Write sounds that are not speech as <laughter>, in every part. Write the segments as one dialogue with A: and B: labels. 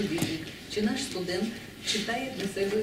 A: співробітник чи наш студент читає для себе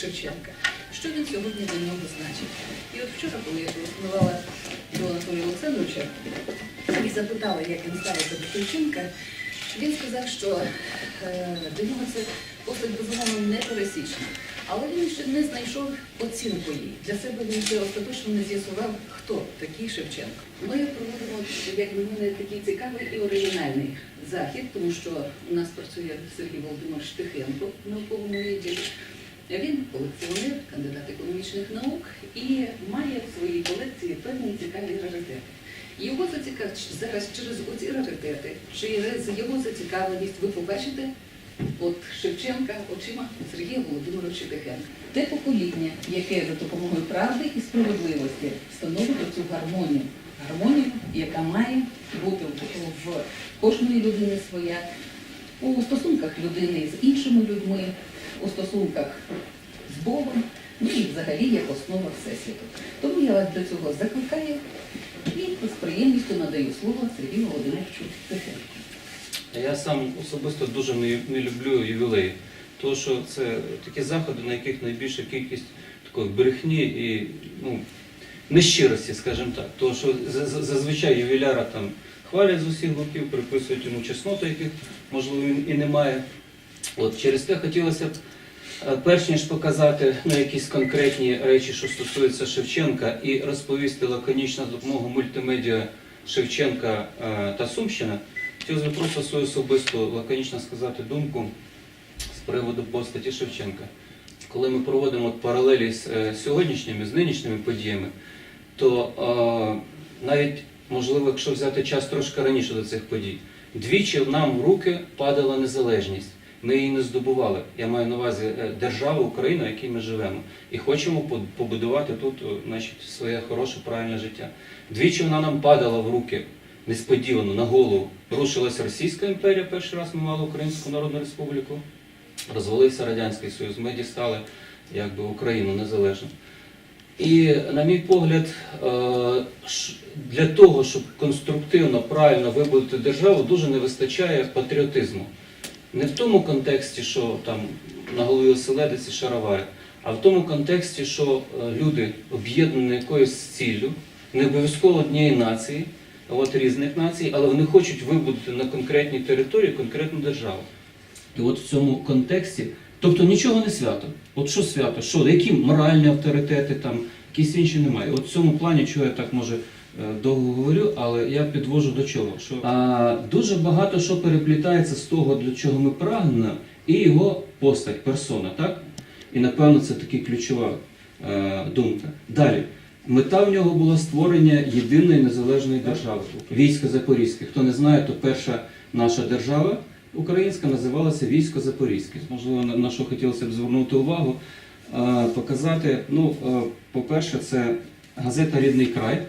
A: Шевченка. Що він сьогодні для нього значить? І от вчора, коли я телефонувала до Анатолія Олександровича і запитала, як він ставиться до Шевченка, він сказав, що е, для нього це постать безумовно не пересічна. Але він ще не знайшов оцінку її. Для себе він ще остаточно не з'ясував, хто такий Шевченко. Ми проводимо, як на мене, такий цікавий і оригінальний захід, тому що у нас працює Сергій Володимирович Тихенко в науковому відділі. Він колекціонер, кандидат економічних наук і має в своїй колекції певні цікаві раритети. Його зацікавить зараз через оці раритети, через його зацікавленість, ви побачите от Шевченка очима Сергія Володимировича Тихенка. Те покоління, яке за допомогою правди і справедливості встановить цю гармонію. Гармонію, яка має бути в кожної людини своя, у стосунках людини з іншими людьми, у стосунках з Богом, ну і взагалі як основа Всесвіту. Тому я вас до цього закликаю і з приємністю надаю слово Сергію Володимировичу Тихенку.
B: Я сам особисто дуже не, не люблю ювілеї, тому що це такі заходи, на яких найбільша кількість такої брехні і ну, нещирості, скажімо так. Тому що за- за- зазвичай ювіляра там хвалять з усіх боків, приписують йому чесноти, яких можливо і немає. От через те хотілося б, е, перш ніж показати ну, якісь конкретні речі, що стосуються Шевченка, і розповісти лаконічно за допомогою мультимедіа Шевченка е, та Сумщина, хотілося б просто свою особисту лаконічно сказати думку з приводу постаті Шевченка. Коли ми проводимо паралелі з е, сьогоднішніми, з нинішніми подіями, то е, навіть можливо, якщо взяти час трошки раніше до цих подій, двічі нам в руки падала незалежність. Ми її не здобували. Я маю на увазі е, державу Україну, в якій ми живемо, і хочемо побудувати тут е, значить, своє хороше, правильне життя. Двічі вона нам падала в руки несподівано на голову. Рушилася Російська імперія, перший раз ми мали Українську Народну Республіку, розвалився Радянський Союз, ми дістали якби, Україну незалежну. І, на мій погляд, е, для того, щоб конструктивно, правильно вибудувати державу, дуже не вистачає патріотизму. Не в тому контексті, що там на голові оселедець і шаровари, а в тому контексті, що е, люди об'єднані якоюсь ціллю, не обов'язково однієї нації, от різних націй, але вони хочуть вибудувати на конкретній території конкретну державу. І от в цьому контексті, тобто нічого не свято. От що свято? Що, які моральні авторитети там, якісь інші немає. От в цьому плані, чого я так може е, довго говорю, але я підвожу до чого. Що а, дуже багато що переплітається з того, для чого ми прагнемо, і його постать, персона, так? І напевно це таки ключова е, думка. Далі. Мета в нього була створення єдиної незалежної держави. Військо Запорізьке. Хто не знає, то перша наша держава українська називалася Військо Запорізьке. Можливо, на- що хотілося б звернути увагу, е, показати. Ну, е, по-перше, це газета Рідний край.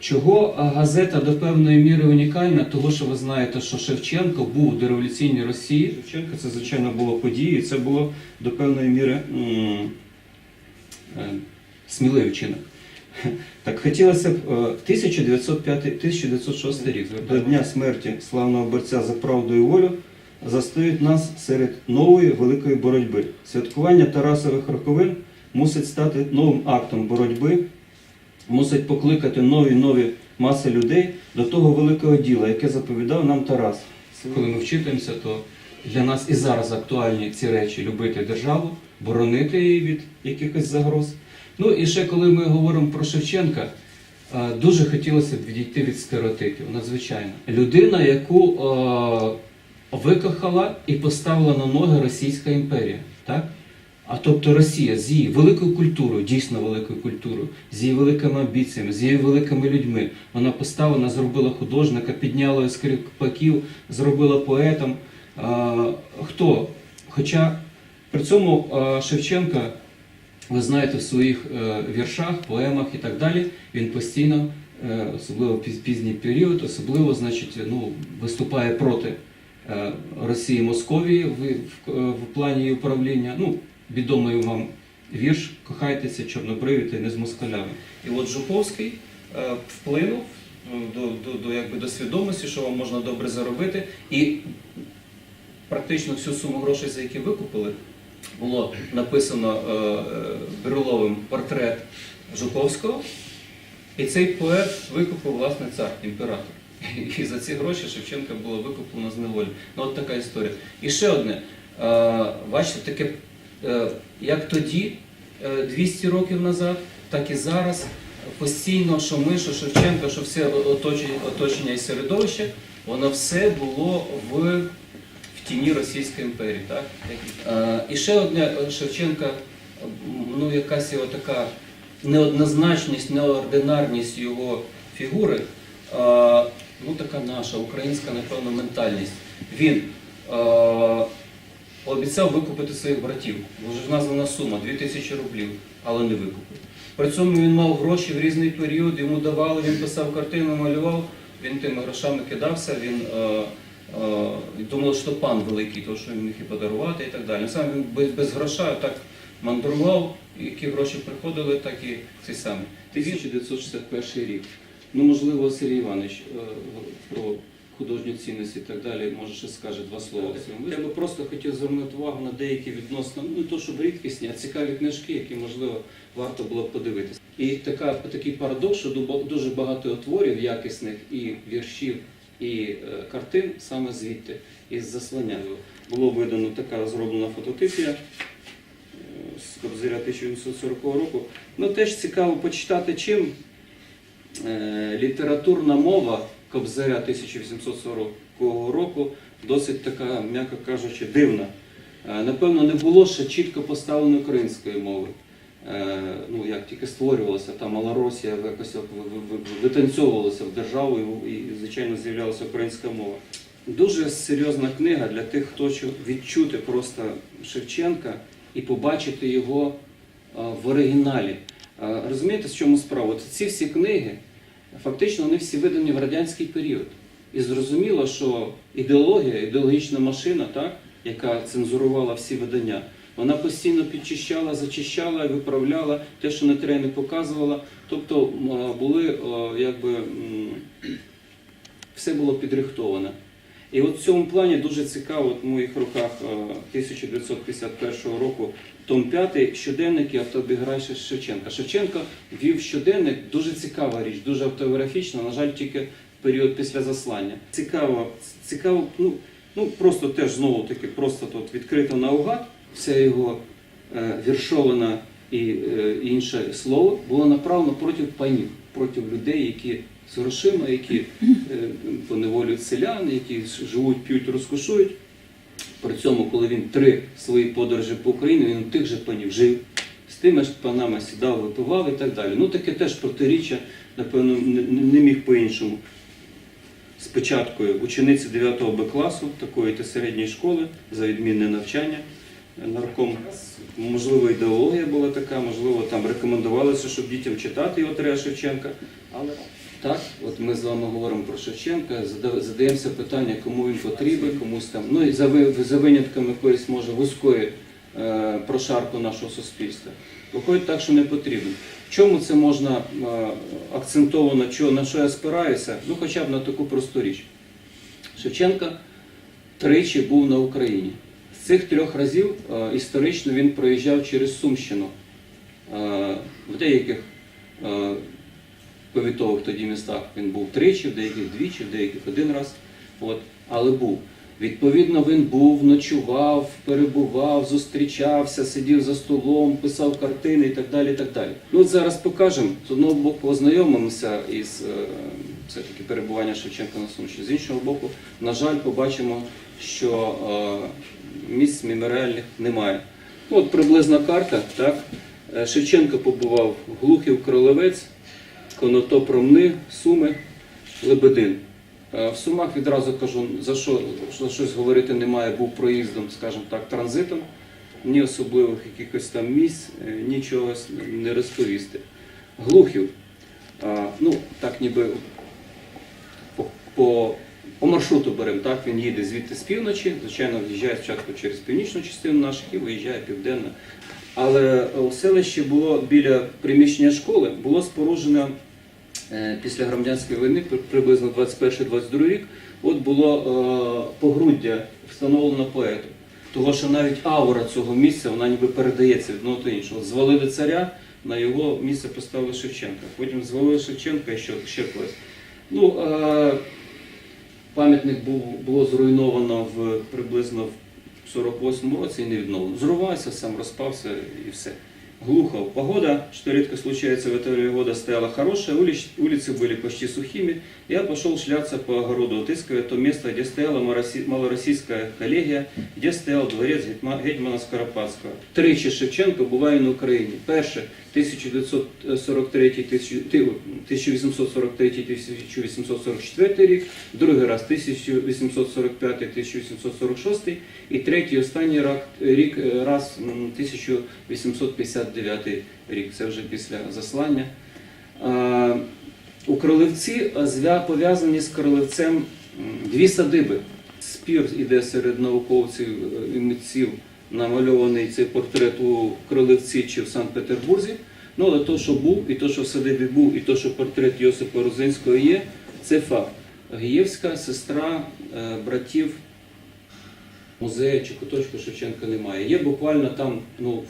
B: Чого газета до певної міри унікальна? Того, що ви знаєте, що Шевченко був в дореволюційній Росії. Шевченко це, звичайно, було подією, це було до певної міри м, е, сміливий вчинок. Так хотілося б е, 1905 1906 рік до дня смерті славного борця за правду і волю застоїть нас серед нової великої боротьби. Святкування Тарасових роковин мусить стати новим актом боротьби, мусить покликати нові нові маси людей до того великого діла, яке заповідав нам Тарас. Коли ми вчитуємося, то для нас і зараз актуальні ці речі любити державу, боронити її від якихось загроз. Ну і ще коли ми говоримо про Шевченка, е, дуже хотілося б відійти від стереотипів, надзвичайно. Людина, яку е, викохала і поставила на ноги Російська імперія. Так? А тобто Росія з її великою культурою, дійсно великою культурою, з її великими амбіціями, з її великими людьми. Вона поставила, зробила художника, підняла скрипаків, зробила поетом. Е, Хто? Хоча при цьому Шевченка ви знаєте, в своїх е, віршах, поемах і так далі, він постійно, е, особливо в пізній період, особливо значить, ну, виступає проти е, Росії Московії в, в, в плані управління. Ну, відомий вам вірш Кохайтеся, чорнобриві та не з москалями. І от Жуковський вплинув е, до, до, до, якби, до свідомості, що вам можна добре заробити. І практично всю суму грошей, за які викупили, було написано е, е, Брюловим портрет Жуковського. І цей поет викупив власне цар, імператор. <laughs> І за ці гроші Шевченка було викуплено з неволі. Ну от така історія. І ще одне. Е, Бачите, таке, е, як тоді, е, 200 років назад, так і зараз. Постійно, що ми, що Шевченка, що все оточення, оточення і середовище, воно все було в, в тіні Російської імперії. Так? Е, І ще одне е, Шевченка, ну якась його така неоднозначність, неординарність його фігури, е, ну така наша українська, напевно, ментальність. Він обіцяв викупити своїх братів. Вже ж названа сума 2000 рублів, але не викупив. При цьому він мав гроші в різний період, йому давали, він писав картину, малював, він тими грошами кидався, він е, е, думав, що пан великий, то що він міг і подарувати і так далі. Сам він без, без гроша так мандрував, які гроші приходили, так і цей самий. 1961 рік. Ну, можливо, Сергій Іванович е, про художню цінність і так далі, може ще скаже два слова. Я би просто хотів звернути увагу на деякі відносно, ну не то щоб рідкісні, а цікаві книжки, які, можливо, варто було б подивитися. І така, такий парадокс, що дуже багато творів якісних і віршів, і е, картин саме звідти, із заслання. Було видано така зроблена фототипія е, з Кобзаря 1940 року. Ну теж цікаво почитати, чим е, літературна мова Кобзаря 1840 року досить така, м'яко кажучи, дивна. Напевно, не було ще чітко поставленої української мови. Е, Ну, як тільки створювалася та Малоросія, якось ви- ви- ви- витанцьовувалася в державу і, звичайно, з'являлася українська мова. Дуже серйозна книга для тих, хто хоче відчути просто Шевченка і побачити його в оригіналі. Розумієте, з чому справа? От ці всі книги, фактично, вони всі видані в радянський період. І зрозуміло, що ідеологія, ідеологічна машина, так, яка цензурувала всі видання, вона постійно підчищала, зачищала, виправляла те, що треба, не показувала. Тобто були якби. все було підрихтовано. І от в цьому плані дуже цікаво, от в моїх руках е, 1951 року том 5 щоденник і автобіографія Шевченка. Шевченко вів щоденник, дуже цікава річ, дуже автобіографічна, на жаль, тільки в період після заслання. Цікаво, цікаво, ну, ну просто теж знову таки, просто тут відкрито наугад, вся його е, віршована і е, інше слово було направлено проти панів, проти людей, які з грошима, які е, поневолюють селян, які живуть, п'ють, розкошують. При цьому, коли він три свої подорожі по Україні, він у тих же панів жив, з тими ж панами сідав, випивав і так далі. Ну таке теж протиріччя, напевно, не, міг по-іншому. Спочатку учениці 9 Б класу такої та середньої школи за відмінне навчання. Нарком, можливо, ідеологія була така, можливо, там рекомендувалося, щоб дітям читати його Таря Шевченка. Але так, от ми з вами говоримо про Шевченка, задаємося питання, кому він потрібен, комусь там. Ну і за, винятками якоїсь може вузької е, прошарку нашого суспільства. Виходить так, що не потрібен. В чому це можна е, акцентовано, на що я спираюся? Ну, хоча б на таку просту річ. Шевченка тричі був на Україні. Цих трьох разів е, історично він проїжджав через Сумщину. Е, в деяких е, повітових тоді містах він був тричі, в деяких двічі, в деяких один раз. От, але був. Відповідно, він був, ночував, перебував, зустрічався, сидів за столом, писав картини і так далі. І так далі. Ну, от зараз покажемо. З одного боку, ознайомимося із все-таки перебування Шевченка на Сумщині. З іншого боку, на жаль, побачимо, що місць меморіальних немає. Ну, от приблизна карта. Так? Е, Шевченко побував Глухів, Кролевець, Конотоп, Ромни, Суми, Лебедин. Е, В Сумах відразу кажу, за що за щось говорити немає, був проїздом, скажімо так, транзитом. Ні особливих якихось там місць, е, нічого не розповісти. Глухів, ну так ніби по, по, маршруту беремо, так, він їде звідти з півночі, звичайно, в'їжджає спочатку через північну частину наших і виїжджає південно. Але у селищі було біля приміщення школи, було споруджено е, після громадянської війни, приблизно 21-22 рік, от було е, погруддя встановлено поету. Того, що навіть аура цього місця, вона ніби передається від одного до іншого. Звалили царя, на його місце поставили Шевченка. Потім звалили Шевченка і ще, ще когось. Ну, е, пам'ятник був, було зруйновано в, приблизно в 48 році і не відновлено. Зрувався, сам розпався і все. Глухо. Погода, что редко случается в это время года, стояла хорошая, улиц- улицы были почти сухими. Я пошел шляться по огороду, отыскивая то место, где стояла мароси- малороссийская коллегия, где стоял дворец Гетьма- Гетьмана Скоропадського. Тричі Шевченко буває на Україні. Перше 1843-1844 рік, другий раз 1845-1846 і третій останній рік е, раз 1859 рік. Це вже після заслання. У Кролевці пов'язані з Кролевцем дві садиби. Спір іде серед науковців е, і митців, намальований цей портрет у Кролевці чи в Санкт-Петербурзі. Ну, але то, що був, і то, що в садибі був, і то, що портрет Йосипа Розинського є, це факт. Гієвська сестра е, братів музею чи куточку Шевченка немає. Є буквально там, ну,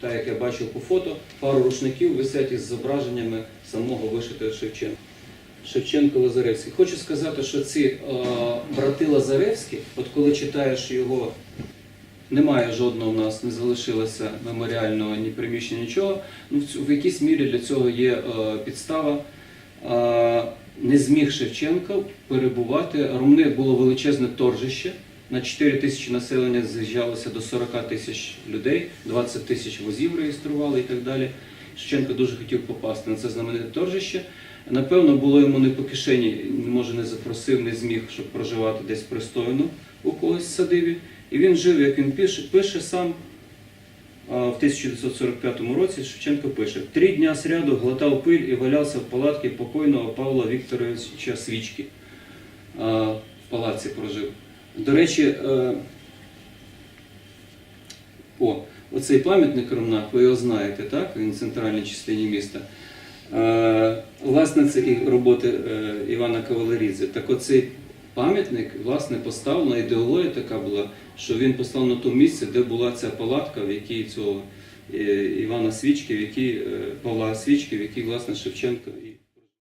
B: так як я бачив по фото, пару рушників висять із зображеннями самого вишитого Шевченка. Шевченко Лазаревський. Хочу сказати, що ці е, брати Лазаревські, от коли читаєш його, немає жодного у нас, не залишилося меморіального ні приміщення, нічого. Ну, в, в якійсь мірі для цього є е, підстава. Е, не зміг Шевченко перебувати. Ромни було величезне торжище. На 4 тисячі населення з'їжджалося до 40 тисяч людей, 20 тисяч возів реєстрували і так далі. Шевченко дуже хотів попасти на це знамените торжище. Напевно, було йому не по кишені, може не запросив, не зміг, щоб проживати десь пристойно у когось в садибі. І він жив, як він пише, пише сам в 1945 році Шевченко пише: «Три дня сряду глотав пиль і валявся в палатці покойного Павла Вікторовича Свічки. В палаці прожив. До речі, е, о, оцей пам'ятник Ромнах, ви його знаєте, так? Він в центральній частині міста. Е, Власне, це і роботи е, Івана Кавалерідзе. Так оцей пам'ятник, власне, поставлена ідеологія така була, що він поставив на тому місці, де була ця палатка, в якій цього е, Івана Свічки, в якій е, Павла Свічки, в якій, власне, Шевченко